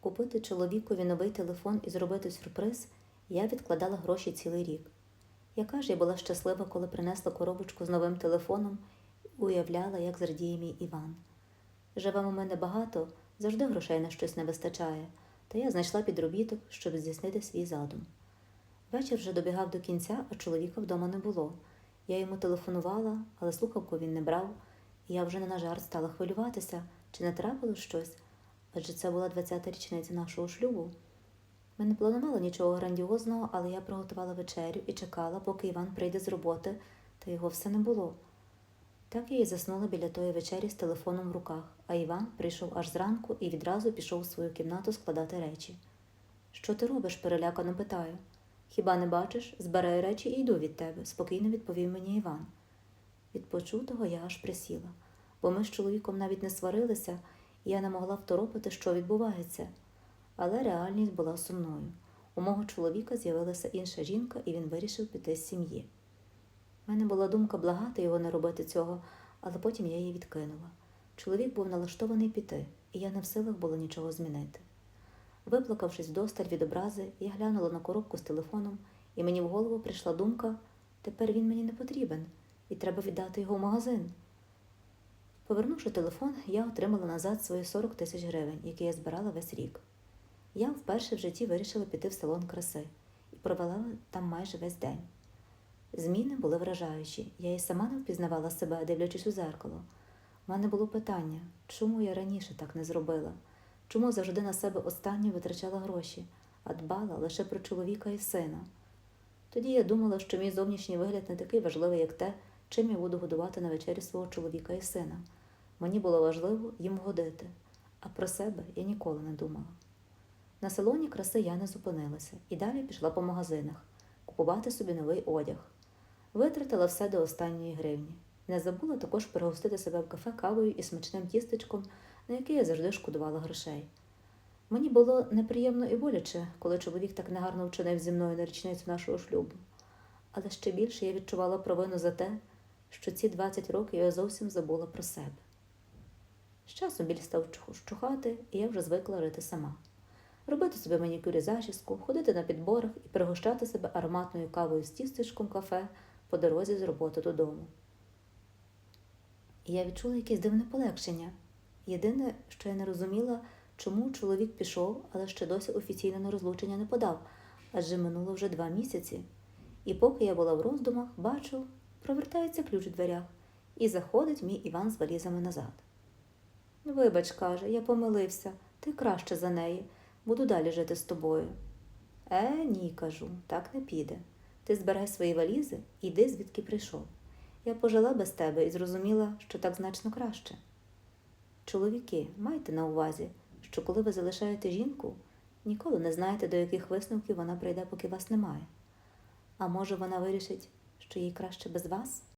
Купити чоловікові новий телефон і зробити сюрприз, я відкладала гроші цілий рік. Яка ж я була щаслива, коли принесла коробочку з новим телефоном і уявляла, як зрадіє мій Іван. Живемо ми небагато, завжди грошей на щось не вистачає, та я знайшла підробіток, щоб здійснити свій задум. Вечір вже добігав до кінця, а чоловіка вдома не було. Я йому телефонувала, але слухавку він не брав, і я вже не на жарт стала хвилюватися, чи не трапилось щось, адже це була 20-та річниця нашого шлюбу. Ми не планували нічого грандіозного, але я приготувала вечерю і чекала, поки Іван прийде з роботи, та його все не було. Так я і заснула біля тої вечері з телефоном в руках, а Іван прийшов аж зранку і відразу пішов у свою кімнату складати речі. Що ти робиш? перелякано питаю. Хіба не бачиш? Збираю речі і йду від тебе, спокійно відповів мені Іван. Від почутого я аж присіла, бо ми з чоловіком навіть не сварилися, я не могла второпити, що відбувається. Але реальність була сумною. У мого чоловіка з'явилася інша жінка, і він вирішив піти з сім'ї. У мене була думка благати його не робити цього, але потім я її відкинула. Чоловік був налаштований піти, і я не в силах було нічого змінити. Виплакавшись вдосталь від образи, я глянула на коробку з телефоном, і мені в голову прийшла думка тепер він мені не потрібен, і треба віддати його в магазин. Повернувши телефон, я отримала назад свої 40 тисяч гривень, які я збирала весь рік. Я вперше в житті вирішила піти в салон краси і провела там майже весь день. Зміни були вражаючі, я і сама не впізнавала себе, дивлячись у зеркало. У мене було питання, чому я раніше так не зробила, чому завжди на себе останнє витрачала гроші, а дбала лише про чоловіка і сина. Тоді я думала, що мій зовнішній вигляд не такий важливий, як те, чим я буду годувати на вечері свого чоловіка і сина. Мені було важливо їм годити, а про себе я ніколи не думала. На салоні краси я не зупинилася і далі пішла по магазинах купувати собі новий одяг. Витратила все до останньої гривні. Не забула також пригостити себе в кафе кавою і смачним тістечком, на яке я завжди шкодувала грошей. Мені було неприємно і боляче, коли чоловік так негарно вчинив зі мною на річницю нашого шлюбу. Але ще більше я відчувала провину за те, що ці 20 років я зовсім забула про себе. З часом біль став щухати, і я вже звикла жити сама. Робити собі манікюр і зачіску, ходити на підборах і пригощати себе ароматною кавою з тістечком кафе по дорозі з роботи додому. І я відчула якесь дивне полегшення. Єдине, що я не розуміла, чому чоловік пішов, але ще досі офіційно на розлучення не подав, адже минуло вже два місяці. І поки я була в роздумах, бачу, провертається ключ у дверях, і заходить мій Іван з валізами назад. Вибач, каже, я помилився, ти краще за неї, буду далі жити з тобою. Е, ні, кажу, так не піде. Ти збирай свої валізи і йди, звідки прийшов. Я пожила без тебе і зрозуміла, що так значно краще. Чоловіки, майте на увазі, що коли ви залишаєте жінку, ніколи не знаєте, до яких висновків вона прийде, поки вас немає. А може, вона вирішить, що їй краще без вас?